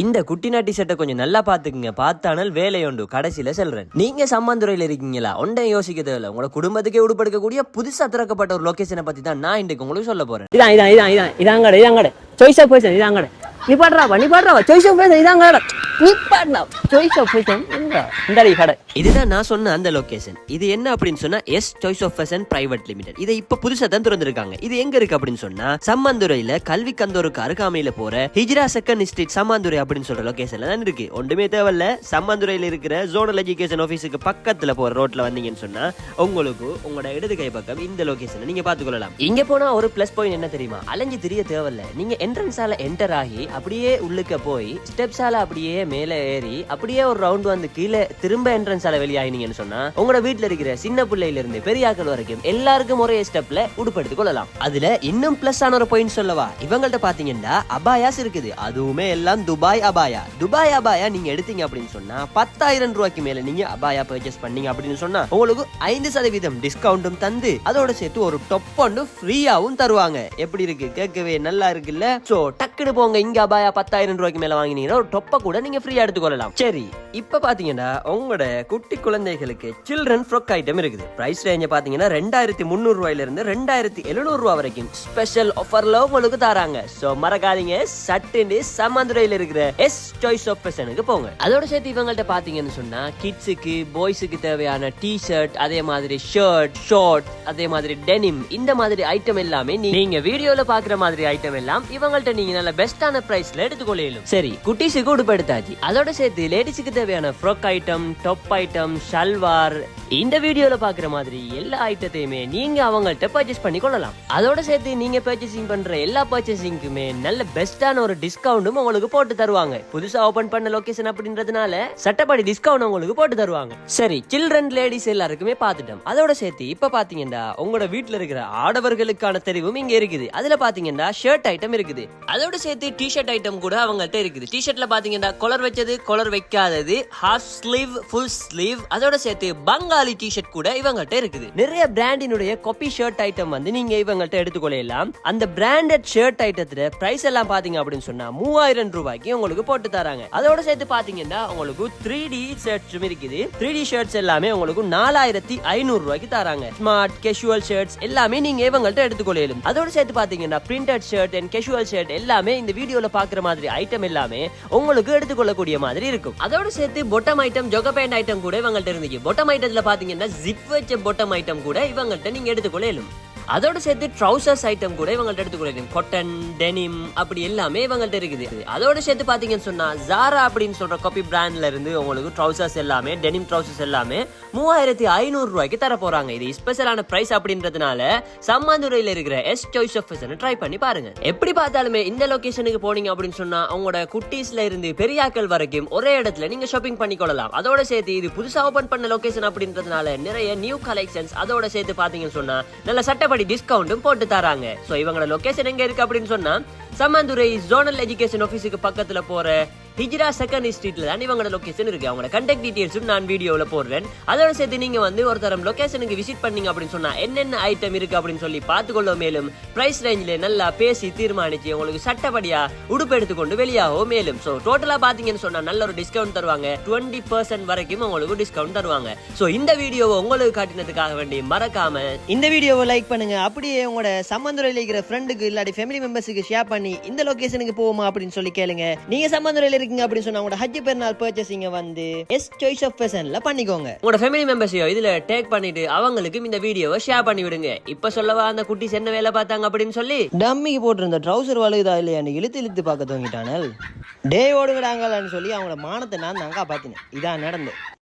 இந்த குட்டி நாட்டி செட்டை கொஞ்சம் நல்லா பார்த்துக்குங்க. பார்த்தானால் வேலையுண்டு. கடைசியில செல்றேன். நீங்க சம்மந்துறையில் இருக்கீங்களா? ஒன்றை யோசிக்க தேவையில்ல. உங்களோட குடும்பத்துக்கே உடுப்படுக்கக்கூடிய புதுசாக திறக்கப்பட்ட ஒரு லொகேஷனை பற்றி தான் நான் இன்றைக்கு உங்களுக்கு சொல்ல போறேன். இதான் இதான் இதான் இதான். இதான் கடை இதான் கடை சாய்ஸ் ஆஃப் நீ பாடுறாவா நீ பாடுறாவா சாய்ஸ் ஆஃப் பர்சன் நீ பாடுறா சாய்ஸ் ஆஃப் பர்சன் இந்த கடை. இதுதான் நான் சொன்ன அந்த லொகேஷன் இது என்ன அப்படின்னு சொன்னா S choice of fashion private limited இதை இப்ப புதுசா தான் திறந்திருக்காங்க. இது எங்க இருக்கு அப்படின்னு சொன்னா சம்மந்துறையில கல்வி கந்தோருக்கு அருகாமையில போற ஹிஜ்ரா செகண்ட் ஸ்ட்ரீட் சம்மாந்துறை அப்படின்னு சொல்ற லொகேஷன்ல தான் இருக்கு. ஒன்றுமே தேவையில்ல. சம்மாந்துறையில இருக்கிற ஜோனல் எஜுகேஷன் ஆபீஸுக்கு பக்கத்துல போற ரோட்ல வந்தீங்கன்னு சொன்னா உங்களுக்கு உங்களோட இடது கை பக்கம் இந்த லொகேஷனை நீங்க பாத்துக்கொள்ளலாம் இங்க போனா ஒரு பிளஸ் பாயிண்ட் என்ன தெரியுமா? அலைஞ்சு தெரிய தேவையில்ல. நீங்க என்ட்ரன்ஸால என்டர் ஆகி அப்படியே உள்ளுக்க போய் ஸ்டெப்ஸால அப்படியே மேலே ஏறி அப்படியே ஒரு ரவுண்ட் வந்து கீழே திரும்ப என்ட்ரன்ஸால வெளியாயினீங்கன்னு சொன்னா உங்களோட வீட்ல இருக்கிற சின்ன பிள்ளையில இருந்து பெரியாக்கள் வரைக்கும் எல்லாருக்கும் ஒரே ஸ்டெப்ல உடுப்படுத்திக் கொள்ளலாம். அதுல இன்னும் பிளஸ் ஆன ஒரு பாயிண்ட் சொல்லவா? இவங்கள்ட்ட பாத்தீங்கன்னா அபாயாஸ் இருக்குது. அதுவுமே எல்லாம் துபாய் அபாயா. துபாய் அபாயா நீங்க எடுத்தீங்க அப்படின்னு சொன்னா பத்தாயிரம் ரூபாய்க்கு மேல நீங்க அபாயா பர்ச்சேஸ் பண்ணீங்க அப்படின்னு சொன்னா உங்களுக்கு ஐந்து சதவீதம் டிஸ்கவுண்டும் தந்து அதோட சேர்த்து ஒரு டொப் ஒன்று ஃப்ரீயாவும் தருவாங்க. எப்படி இருக்கு? கேட்கவே நல்லா இருக்குல்ல? சோ டக்குனு போங்க இங்க அபாயா பத்தாயிரம் ரூபாய்க்கு மேல வாங்கினீங்கன்னா ஒரு டொப்பை கூட நீங்க ஃப்ரீயா எடுத்துக்கொள்ளலாம். சரி இப்ப பாத்தீங்கன்னா உங்களோட குட்டி குழந்தைகளுக்கு சில்ட்ரன் ஃப்ரொக் ஐட்டம் இருக்குது. பிரைஸ் ரேஞ்ச பாத்தீங்கன்னா ரெண்டாயிரத்தி முந்நூறு ரூபாயில இருந்து ரெண்டாயிரத்தி எழுநூறு ரூபா வரைக்கும் ஸ்பெஷல் ஆஃபர்ல உங்களுக்கு தராங்க. சோ மறக்காதீங்க. சட்டுன்னு சமந்துரையில இருக்கிற எஸ் சாய்ஸ் ஆஃப் ஃபேஷனுக்கு போங்க. அதோட சேர்த்து இவங்கள்ட்ட பாத்தீங்கன்னு சொன்னா கிட்ஸுக்கு பாய்ஸுக்கு தேவையான டி ஷர்ட் அதே மாதிரி ஷர்ட் ஷார்ட் அதே மாதிரி டெனிம் இந்த மாதிரி ஐட்டம் எல்லாமே நீங்க வீடியோல பாக்குற மாதிரி ஐட்டம் எல்லாம் இவங்கள்ட்ட நீங்க நல்ல பெஸ்டான பிரைஸ்ல எடுத்துக்கொள்ளும் சரி குட்டீஸுக்கு உடுப்படுத்தாச்சு. அதோட சேர்த்து லேடிஸுக்கு தேவையான frock item top item salwar இந்த வீடியோல பாக்குற மாதிரி எல்லா ஐட்டத்தையுமே நீங்க அவங்கள்ட்ட பர்ச்சேஸ் பண்ணி கொள்ளலாம். அதோட சேர்த்து நீங்க பர்ச்சேசிங் பண்ற எல்லா பர்ச்சேசிங்க்குமே நல்ல பெஸ்டான ஒரு டிஸ்கவுண்டும் உங்களுக்கு போட்டு தருவாங்க. புதுசா ஓபன் பண்ண லொகேஷன் அப்படின்றதுனால சட்டப்படி டிஸ்கவுண்ட் உங்களுக்கு போட்டு தருவாங்க. சரி சில்ட்ரன் லேடிஸ் எல்லாருக்குமே பார்த்துட்டோம். அதோட சேர்த்து இப்ப பாத்தீங்கன்னா உங்களோட வீட்டுல இருக்கிற ஆடவர்களுக்கான தெரிவும் இங்க இருக்குது. அதுல பாத்தீங்கன்னா ஷர்ட் ஐட்டம் இருக்குது. அதோட சேர்த்து டி ஷர்ட் ஐட்டம் கூட அவங்கள்ட்ட இருக்குது. டி ஷர்ட்ல பாத்தீங்கன்னா கொலர் வச்சது கொலர் வைக்காதது ஹாஃப் ஸ்லீவ் ஃபுல் ஸ்லீவ் அதோட சேர்த்து பங்கா டி ஷர்ட் கூட இவங்கள்ட்ட இருக்குது. நிறைய பிராண்டினுடைய காப்பி ஷர்ட் ஐட்டம் வந்து நீங்க இவங்கள்ட்ட எடுத்துக்கொள்ளலாம். அந்த பிராண்டட் ஷர்ட் ஐட்டத்துல பிரைஸ் எல்லாம் பாத்தீங்க அப்படின்னு சொன்னா மூவாயிரம் ரூபாய்க்கு உங்களுக்கு போட்டு தராங்க. அதோட சேர்த்து பாத்தீங்கன்னா உங்களுக்கு த்ரீ டி ஷர்ட்ஸும் இருக்குது. த்ரீ டி ஷர்ட்ஸ் எல்லாமே உங்களுக்கு நாலாயிரத்தி ஐநூறு ரூபாய்க்கு தராங்க. ஸ்மார்ட் கேஷுவல் ஷர்ட்ஸ் எல்லாமே நீங்க இவங்கள்ட்ட எடுத்துக்கொள்ளலாம். அதோட சேர்த்து பாத்தீங்கன்னா printed shirt and casual shirt எல்லாமே இந்த வீடியோல பாக்குற மாதிரி ஐட்டம் எல்லாமே உங்களுக்கு எடுத்துக்கொள்ளக்கூடிய மாதிரி இருக்கும். அதோட சேர்த்து பொட்டம் ஐட்டம் ஜொக பேண்ட் ஐட்டம் கூட இவங்கள்ட்ட இருந்துச்சு. பொட்டம் ஐட்டத்துல பாத்தீங்கன்னா ஜிப் வச்ச பொட்டம் ஐட்டம் கூட இவங்கள்ட்ட நீங்க எடுத்துக்கொள்ளலும். அதோட சேர்த்து ட்ரௌசர்ஸ் ஐட்டம் கூட இவங்கள்ட்ட எடுத்துக்கொள்ளணும் கொட்டன் டெனிம் அப்படி எல்லாமே இவங்கள்ட்ட இருக்குது. அதோட சேர்த்து பார்த்தீங்கன்னு சொன்னா ஜாரா அப்படின்னு சொல்ற காப்பி பிராண்ட்ல இருந்து உங்களுக்கு ட்ரௌசர்ஸ் எல்லாமே டெனிம் ட்ரௌசர்ஸ் எல்லாமே மூவாயிரத்தி ஐநூறு ரூபாய்க்கு தர போறாங்க. இது ஸ்பெஷலான பிரைஸ் அப்படின்றதுனால சம்மாந்துறையில இருக்கிற எஸ் சாய்ஸ் ஆஃப் ட்ரை பண்ணி பாருங்க. எப்படி பார்த்தாலுமே இந்த லொகேஷனுக்கு போனீங்க அப்படின்னு சொன்னா உங்களோட குட்டீஸ்ல இருந்து பெரியாக்கள் வரைக்கும் ஒரே இடத்துல நீங்க ஷாப்பிங் பண்ணிக்கொள்ளலாம் அதோட சேர்த்து இது புதுசா ஓபன் பண்ண லொகேஷன் அப்படின்றதுனால நிறைய நியூ கலெக்ஷன்ஸ் அதோட சேர்த்து பாத்தீங்கன்னு சொன்னா நல்ல சட்டப்படி டிஸ்கவுண்ட்டும் போட்டு தராங்க. ஸோ இவங்களோட லொகேஷன் எங்க இருக்கு அப்படின்னு சொன்னா சம்மந்துரை ஜோனல் எஜுகேஷன் ஆஃபீஸுக்கு பக்கத்துல போற ஹிஜ்ரா செகண்ட் ஸ்ட்ரீட்ல தான் இவங்களோட லொக்கேஷன் இருக்கு. அவங்களோட கண்டெக்ட் டீடைல்ஸும் நான் வீடியோவில் போடுறேன். அதோட சேர்த்து நீங்க வந்து ஒரு தரம் விசிட் பண்ணீங்க அப்படின்னு சொன்னா என்னென்ன ஐட்டம் இருக்கு அப்படின்னு சொல்லி பார்த்துக்கொள்ள மேலும் பிரைஸ் ரேஞ்சில் நல்லா பேசி தீர்மானிச்சு உங்களுக்கு சட்டப்படியா உடுப்பு எடுத்துக்கொண்டு வெளியாகும் மேலும். ஸோ டோட்டலாக பார்த்தீங்கன்னு சொன்னா நல்ல ஒரு டிஸ்கவுண்ட் தருவாங்க. டுவெண்ட்டி பர்சன்ட் வரைக்கும் உங்களுக்கு டிஸ்கவுண்ட் தருவாங்க. ஸோ இந்த வீடியோவை உங்களுக்கு காட்டினதுக்காக வேண்டி மறக்காம இந்த வீடியோவை லைக் பண்ணுங்க. அப்படியே உங்களோட சம்பந்தரையில் இருக்கிற ஃப்ரெண்டுக்கு இல்லாட்டி ஃபேமிலி மெம்பர்ஸுக்கு ஷேர் பண்ணி இந்த லொகேஷனுக்கு போவோமா அப்படின்னு சொல்லி கேளுங்க. நீங்க சம்மந்துரையில் இருக்கீங்க அப்படின்னு சொன்னா உங்களோட ஹஜ் பெருநாள் பர்ச்சேசிங்க வந்து எஸ் சாய்ஸ் ஆஃப் ஃபேஷன்ல பண்ணிக்கோங்க. உங்களோட ஃபேமிலி மெம்பர்ஸையோ இதுல டேக் பண்ணிட்டு அவங்களுக்கும் இந்த வீடியோவை ஷேர் பண்ணி விடுங்க. இப்ப சொல்லவா அந்த குட்டிஸ் என்ன வேலை பார்த்தாங்க அப்படின்னு சொல்லி? டம்மிக்கு போட்டிருந்த ட்ரௌசர் வலுதா இல்லையான்னு இழுத்து இழுத்து பார்க்க தூங்கிட்டானல் டே ஓடுங்கடாங்களான்னு சொல்லி அவங்களோட மானத்தை நான் தான் காப்பாத்தினேன். இதான் நடந்து